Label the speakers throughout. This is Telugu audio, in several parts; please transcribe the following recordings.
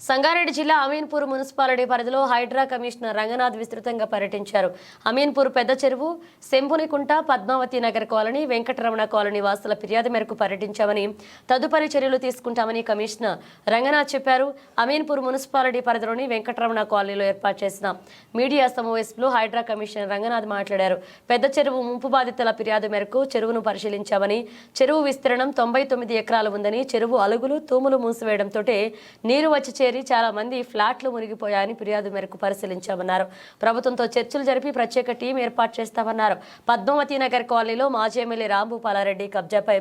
Speaker 1: సంగారెడ్డి జిల్లా అమీన్పూర్ మున్సిపాలిటీ పరిధిలో హైడ్రా కమిషనర్ రంగనాథ్ విస్తృతంగా పర్యటించారు. అమీన్పూర్ పెద్ద చెరువు శంభునికుంట పద్మావతి నగర్ కాలనీ వెంకటరమణ కాలనీ వాసుల ఫిర్యాదు మేరకు పర్యటించామని తదుపరి చర్యలు తీసుకుంటామని కమిషనర్ రంగనాథ్ చెప్పారు. అమీన్పూర్ మున్సిపాలిటీ పరిధిలోని వెంకటరమణ కాలనీలో ఏర్పాటు చేసిన మీడియా సమావేశంలో హైడ్రా కమిషనర్ రంగనాథ్ మాట్లాడారు. పెద్ద చెరువు ముంపు బాధితుల ఫిర్యాదు మేరకు చెరువును పరిశీలించామని చెరువు విస్తీర్ణం తొంభై తొమ్మిది ఎకరాలు ఉందని చెరువు అలుగులు తూములు మూసివేయడంతో నీరు వచ్చి చేరి చాలా మంది ఫ్లాట్లు మునిగిపోయాయని ఫిర్యాదు మేరకు పరిశీలించామన్నారు. ప్రభుత్వంతో చర్చలు జరిపి ప్రత్యేక టీం ఏర్పాటు చేస్తామన్నారు. పద్మావతి నగర్ కాలనీలో మాజీ ఎమ్మెల్యే రాంభూపాలారెడ్డి కబ్జాపై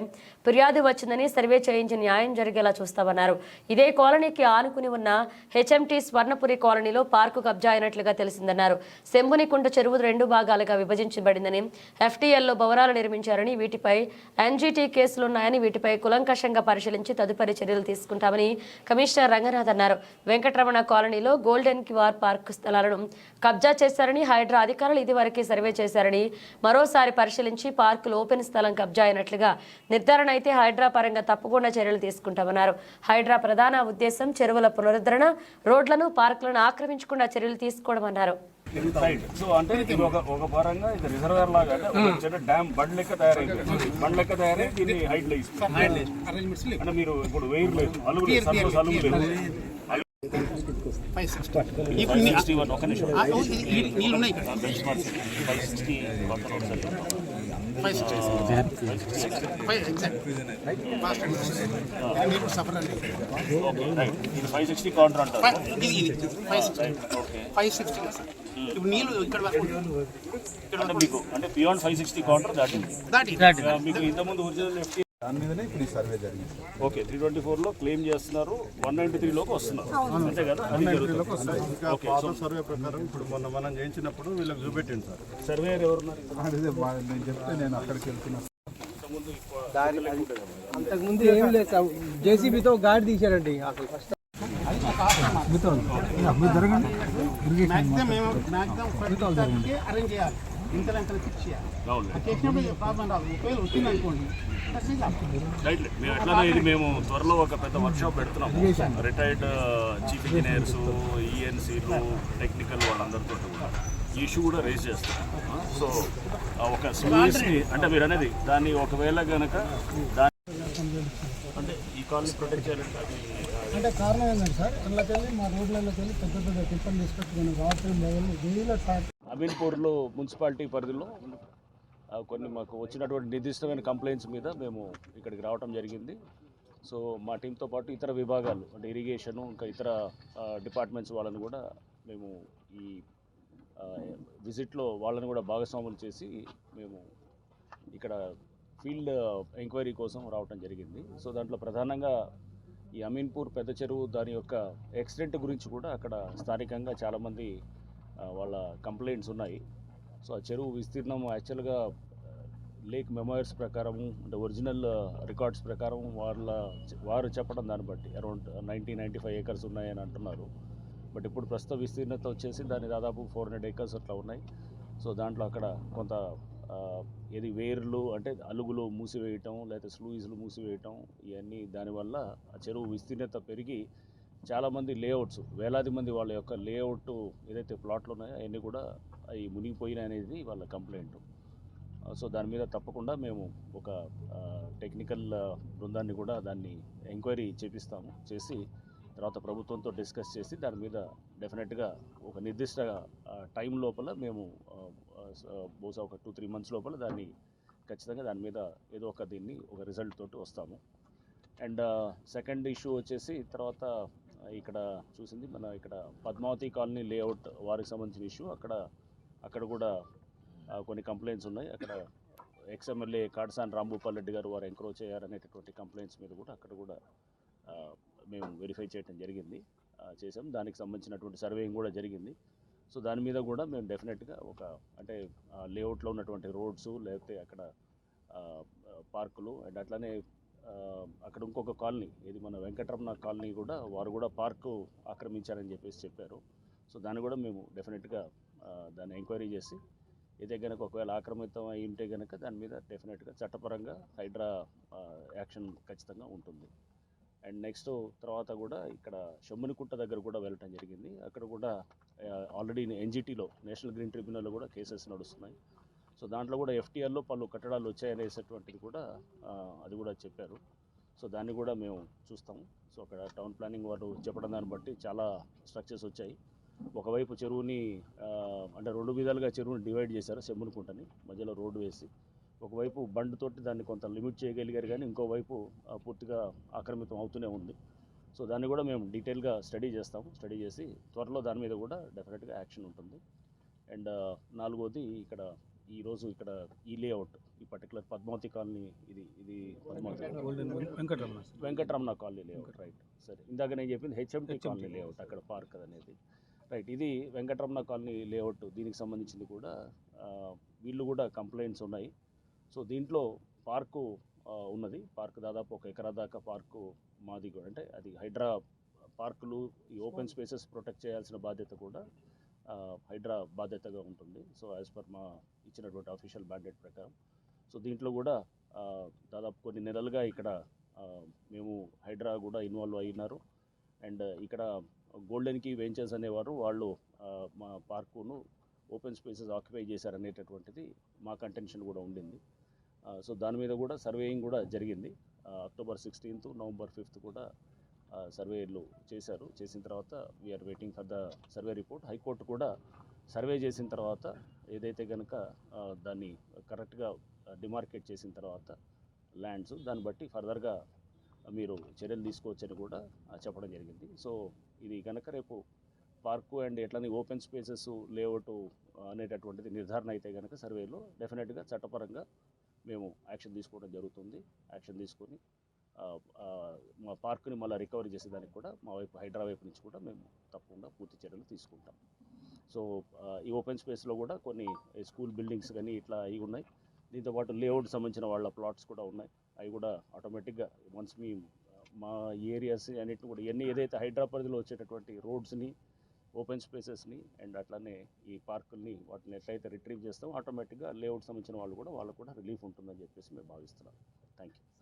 Speaker 1: ఫిర్యాదు వచ్చిందని సర్వే చేయించి న్యాయం జరిగేలా చూస్తామన్నారు. ఇదే కాలనీకి ఆనుకుని ఉన్న హెచ్ఎంటీ స్వర్ణపురి కాలనీలో పార్కు కబ్జా అయినట్లుగా తెలిసిందన్నారు. శంభునికుంట చెరువు రెండు భాగాలుగా విభజించబడిందని ఎఫ్టీఎల్లో భవనాలు నిర్మించారని వీటిపై ఎన్జీటీ కేసులున్నాయని వీటిపై కులంకషంగా పరిశీలించి తదుపరి చర్యలు తీసుకుంటామని కమిషనర్ రంగనాథ్ అన్నారు. వెంకటరమణ కాలనీలో గోల్డెన్ క్యూఆర్ పార్క్ స్థలాలను కబ్జా చేశారని హైడ్రా అధికారులు ఇదివరకే సర్వే చేశారని మరోసారి పరిశీలించి పార్కులు ఓపెన్ స్థలం కబ్జా అయినట్లుగా నిర్ధారణ అయితే హైడ్రా పరంగా తప్పకుండా చర్యలు తీసుకుంటామన్నారు. హైడ్రా ప్రధాన ఉద్దేశం చెరువుల పునరుద్ధరణ రోడ్లను పార్కులను ఆక్రమించకుండా చర్యలు తీసుకోవడం అన్నారు
Speaker 2: రైట్ సో అంటే ఇది ఒక ఒక పరంగా ఇది రిజర్వేర్ లాగా అంటే ఒక చిన్న డ్యామ్ బండ్ లెక్క తయారైంది బండ్ లెక్క తయారై దీన్ని హైట్లో ఇస్తుంది అంటే మీరు ఇప్పుడు వెయిర్ లేదు అలుగు లేదు అలుగు లేదు ఫైవ్ సిక్స్టీ ఫైవ్ కౌంటర్ అంటారు
Speaker 3: ఫైవ్ సిక్స్టీ సార్ ఇప్పుడు నీళ్ళు ఇక్కడ
Speaker 2: మీకు అంటే బియాండ్ ఫైవ్ సిక్స్టీ కౌంటర్ దాటింది.
Speaker 3: దాటి
Speaker 2: మీకు ఇంతకుముందు ఒరిజినల్
Speaker 4: దాని మీదనే ఇప్పుడు ఈ సర్వే జరిగింది.
Speaker 2: ఓకే త్రీ ట్వంటీ ఫోర్లో క్లెయిమ్ చేస్తున్నారు వన్ నైంటీ త్రీలోకి వస్తున్నారు. అంతే కదా? అది జరుగుతుంది
Speaker 4: ఇంకా పాత సర్వే ప్రకారం ఇప్పుడు మొన్న మనం చేయించినప్పుడు వీళ్ళకి చూపెట్టింది సార్.
Speaker 2: సర్వేయర్ ఎవరున్నారు?
Speaker 4: నేను చెప్తే నేను అక్కడికి వెళ్తున్నా.
Speaker 5: అంతకుముందు ఏం లేదు సార్. జేసీబీతో గాడి తీశారండి అసలు ఫస్ట్
Speaker 3: మ్యాక్సిమం మేము మ్యాక్సిమం అరేంజ్ చేయాలి. ఇంతలో ఇంతలో ఫిక్స్ చేయాలి.
Speaker 2: అవును
Speaker 3: అది చేసినప్పుడు ప్రాబ్లం రాదు. ఒకవేళ వచ్చింది అనుకోండి
Speaker 2: రైట్ మేము ఎట్లా ఇది మేము త్వరలో ఒక పెద్ద వర్క్షాప్ పెడుతున్నాము. రిటైర్డ్ చీఫ్ ఇంజనీర్స్ ఈఎన్సీలు టెక్నికల్ వాళ్ళందరితో కూడా. ఈ ఇష్యూ కూడా రేస్ చేస్తాం. సో ఒక స్లూయిస్ని అంటే మీరు అనేది దాన్ని ఒకవేళ కనుక దాని అంటే ఈ కాలనీ ప్రొటెక్ట్ చేయాలంటే
Speaker 6: అంటే కారణం ఏంటంటే సార్ ఇళ్ళకి వెళ్ళి మా రోడ్లలోకి వెళ్ళి పెద్ద పెద్ద టిప్పలు తీసుకొచ్చుకుని వాటర్ లెవెల్ వేల
Speaker 2: అమీన్పూర్లో మున్సిపాలిటీ పరిధిలో కొన్ని మాకు వచ్చినటువంటి నిర్దిష్టమైన కంప్లైంట్స్ మీద మేము ఇక్కడికి రావటం జరిగింది. సో మా టీంతో పాటు ఇతర విభాగాలు అంటే ఇరిగేషను ఇంకా ఇతర డిపార్ట్మెంట్స్ వాళ్ళని కూడా మేము ఈ విజిట్లో వాళ్ళని కూడా భాగస్వాములు చేసి మేము ఇక్కడ ఫీల్డ్ ఎంక్వైరీ కోసం రావటం జరిగింది. సో దాంట్లో ప్రధానంగా ఈ అమీన్పూర్ పెద్ద చెరువు దాని యొక్క యాక్సిడెంట్ గురించి కూడా అక్కడ స్థానికంగా చాలామంది వాళ్ళ కంప్లైంట్స్ ఉన్నాయి. సో ఆ చెరువు విస్తీర్ణం యాక్చువల్గా లేక్ మెమోయర్స్ ప్రకారము అంటే ఒరిజినల్ రికార్డ్స్ ప్రకారం వాళ్ళ వారు చెప్పడం దాన్ని బట్టి around ninety ninety five acres ఉన్నాయని అంటున్నారు. బట్ ఇప్పుడు ప్రస్తుత విస్తీర్ణత వచ్చేసి దాని దాదాపు ఫోర్ హండ్రెడ్ ఏకర్స్ అట్లా ఉన్నాయి. సో దాంట్లో అక్కడ కొంత ఏది వేర్లు అంటే అలుగులు మూసివేయటం లేకపోతే స్లూయిస్లు మూసివేయటం ఇవన్నీ దానివల్ల ఆ చెరువు విస్తీర్ణత పెరిగి చాలామంది లేఅవుట్స్ వేలాది మంది వాళ్ళ యొక్క లేఅవుట్ ఏదైతే ప్లాట్లు ఉన్నాయో అవన్నీ కూడా అవి మునిగిపోయినాయి అనేది వాళ్ళ కంప్లైంట్ సో దాని మీద తప్పకుండా మేము ఒక టెక్నికల్ బృందాన్ని కూడా దాన్ని ఎంక్వైరీ చేపిస్తాము చేసి తర్వాత ప్రభుత్వంతో డిస్కస్ చేసి దాని మీద డెఫినెట్గా ఒక నిర్దిష్ట టైం లోపల మేము బహుశా ఒక టూ త్రీ మంత్స్ లోపల దాన్ని ఖచ్చితంగా దాని మీద ఏదో ఒక దీన్ని ఒక రిజల్ట్ తోటి వస్తాము. అండ్ సెకండ్ ఇష్యూ వచ్చేసి తర్వాత ఇక్కడ చూసింది. మన ఇక్కడ పద్మావతి కాలనీ లేఅవుట్ వారికి సంబంధించిన ఇష్యూ. అక్కడ అక్కడ కూడా కొన్ని కంప్లైంట్స్ ఉన్నాయి. అక్కడ ఎక్స్ఎమ్మెల్యే కాడసాని రాంభూపాల్ రెడ్డి గారు వారు ఎంక్రోచ్ అయ్యారనేటటువంటి కంప్లైంట్స్ మీద కూడా అక్కడ కూడా మేము వెరిఫై చేయడం జరిగింది. చేసాం దానికి సంబంధించినటువంటి సర్వేయింగ్ కూడా జరిగింది. సో దాని మీద కూడా మేము డెఫినెట్గా ఒక అంటే లేఅవుట్లో ఉన్నటువంటి రోడ్స్ లేకపోతే అక్కడ పార్కులు అండ్ అట్లానే అక్కడ ఇంకొక కాలనీ ఇది మన వెంకటరమణ కాలనీ కూడా వారు కూడా పార్కు ఆక్రమించారని చెప్పేసి చెప్పారు. సో దాన్ని కూడా మేము డెఫినెట్గా దాన్ని ఎంక్వైరీ చేసి ఇదే కనుక ఒకవేళ ఆక్రమితం అయి ఉంటే కనుక దాని మీద డెఫినెట్గా చట్టపరంగా హైడ్రా యాక్షన్ ఖచ్చితంగా ఉంటుంది. అండ్ నెక్స్ట్ తర్వాత కూడా ఇక్కడ షమ్మునికుట్ట దగ్గర కూడా వెళ్ళటం జరిగింది. అక్కడ కూడా ఆల్రెడీ ఎన్జిటీలో నేషనల్ గ్రీన్ ట్రిబ్యునల్లో కూడా కేసెస్ నడుస్తున్నాయి. సో దాంట్లో కూడా ఎఫ్టీఆర్లో పలు కట్టడాలు వచ్చాయనేసేటువంటివి కూడా అది కూడా చెప్పారు. సో దాన్ని కూడా మేము చూస్తాము. సో అక్కడ టౌన్ ప్లానింగ్ వాళ్ళు చెప్పడం దాన్ని బట్టి చాలా స్ట్రక్చర్స్ వచ్చాయి. ఒకవైపు చెరువుని అంటే రెండు విధాలుగా చెరువుని డివైడ్ చేశారు సెమ్మునుకుంటని మధ్యలో రోడ్డు వేసి. ఒకవైపు బండ్ తోటి దాన్ని కొంత లిమిట్ చేయగలిగారు కానీ ఇంకోవైపు పూర్తిగా ఆక్రమితం అవుతూనే ఉంది. సో దాన్ని కూడా మేము డీటెయిల్గా స్టడీ చేస్తాము. స్టడీ చేసి త్వరలో దాని మీద కూడా డెఫినెట్గా యాక్షన్ ఉంటుంది. అండ్ నాలుగోది ఇక్కడ ఈ రోజు ఇక్కడ ఈ లేఅవుట్ ఈ పర్టికులర్ పద్మావతి కాలనీ ఇది ఇది Padmavathi.
Speaker 5: Venkataramana.
Speaker 2: Venkataramana colony layout right సరే ఇందాక నేను చెప్పింది హెచ్ఎంటీ కాలనీ లేఅవుట్ అక్కడ పార్క్ అనేది రైట్ ఇది వెంకటరమణ కాలనీ లేఅవుట్ దీనికి సంబంధించింది కూడా వీళ్ళు కూడా కంప్లైంట్స్ ఉన్నాయి. సో దీంట్లో పార్కు ఉన్నది. పార్క్ దాదాపు ఒక ఎకరా దాకా పార్కు మాది కూడా. అంటే అది హైడ్రా పార్కులు ఈ ఓపెన్ స్పేసెస్ ప్రొటెక్ట్ చేయాల్సిన బాధ్యత కూడా హైడ్రా బాధ్యతగా ఉంటుంది. సో యాజ్ పర్ మా ఇచ్చినటువంటి అఫీషియల్ బ్యాండెడ్ ప్రకారం. సో దీంట్లో కూడా దాదాపు కొన్ని నెలలుగా ఇక్కడ మేము హైడ్రా కూడా ఇన్వాల్వ్ అయినారు. అండ్ ఇక్కడ గోల్డెన్కి వెంచర్స్ అనేవారు వాళ్ళు మా పార్కును ఓపెన్ స్పేసెస్ ఆక్యుపై చేశారనేటటువంటిది మా కంటెన్షన్ కూడా ఉండింది. సో దాని మీద కూడా సర్వేయింగ్ కూడా జరిగింది. అక్టోబర్ సిక్స్టీన్త్ నవంబర్ ఫిఫ్త్ కూడా సర్వేలు చేశారు. చేసిన తర్వాత we're waiting for the survey report high court కూడా సర్వే చేసిన తర్వాత ఏదైతే కనుక దాన్ని కరెక్ట్గా డిమార్కేట్ చేసిన తర్వాత ల్యాండ్స్ దాన్ని బట్టి ఫర్దర్గా మీరు చర్యలు తీసుకోవచ్చని కూడా చెప్పడం జరిగింది. సో ఇది కనుక రేపు పార్కు అండ్ ఎట్లని ఓపెన్ స్పేసెస్ లేఅవుట్ అనేటటువంటిది నిర్ధారణ అయితే కనుక సర్వేలో డెఫినెట్గా చట్టపరంగా మేము యాక్షన్ తీసుకోవడం జరుగుతుంది. యాక్షన్ తీసుకొని మా పార్కుని మళ్ళీ రికవరీ చేసేదానికి కూడా మా వైపు హైడ్రా వైపు నుంచి కూడా మేము తప్పకుండా పూర్తి చర్యలు తీసుకుంటాం. సో ఈ ఓపెన్ స్పేస్లో కూడా కొన్ని స్కూల్ బిల్డింగ్స్ కానీ ఇట్లా అవి ఉన్నాయి. దీంతోపాటు లేఅవుట్ సంబంధించిన వాళ్ళ ప్లాట్స్ కూడా ఉన్నాయి. అవి కూడా ఆటోమేటిక్గా వన్స్ మీ మా ఏరియాస్ అన్నిటిని కూడా ఇవన్నీ ఏదైతే హైడ్రా పరిధిలో వచ్చేటటువంటి రోడ్స్ని ఓపెన్ స్పేసెస్ని అండ్ అట్లానే ఈ పార్కుల్ని వాటిని ఎట్లయితే రిట్రీవ్ చేస్తాం ఆటోమేటిక్గా లేఅవుట్ సంబంధించిన వాళ్ళు కూడా వాళ్ళకు కూడా రిలీఫ్ ఉంటుందని చెప్పేసి మేము భావిస్తున్నాం. Thank you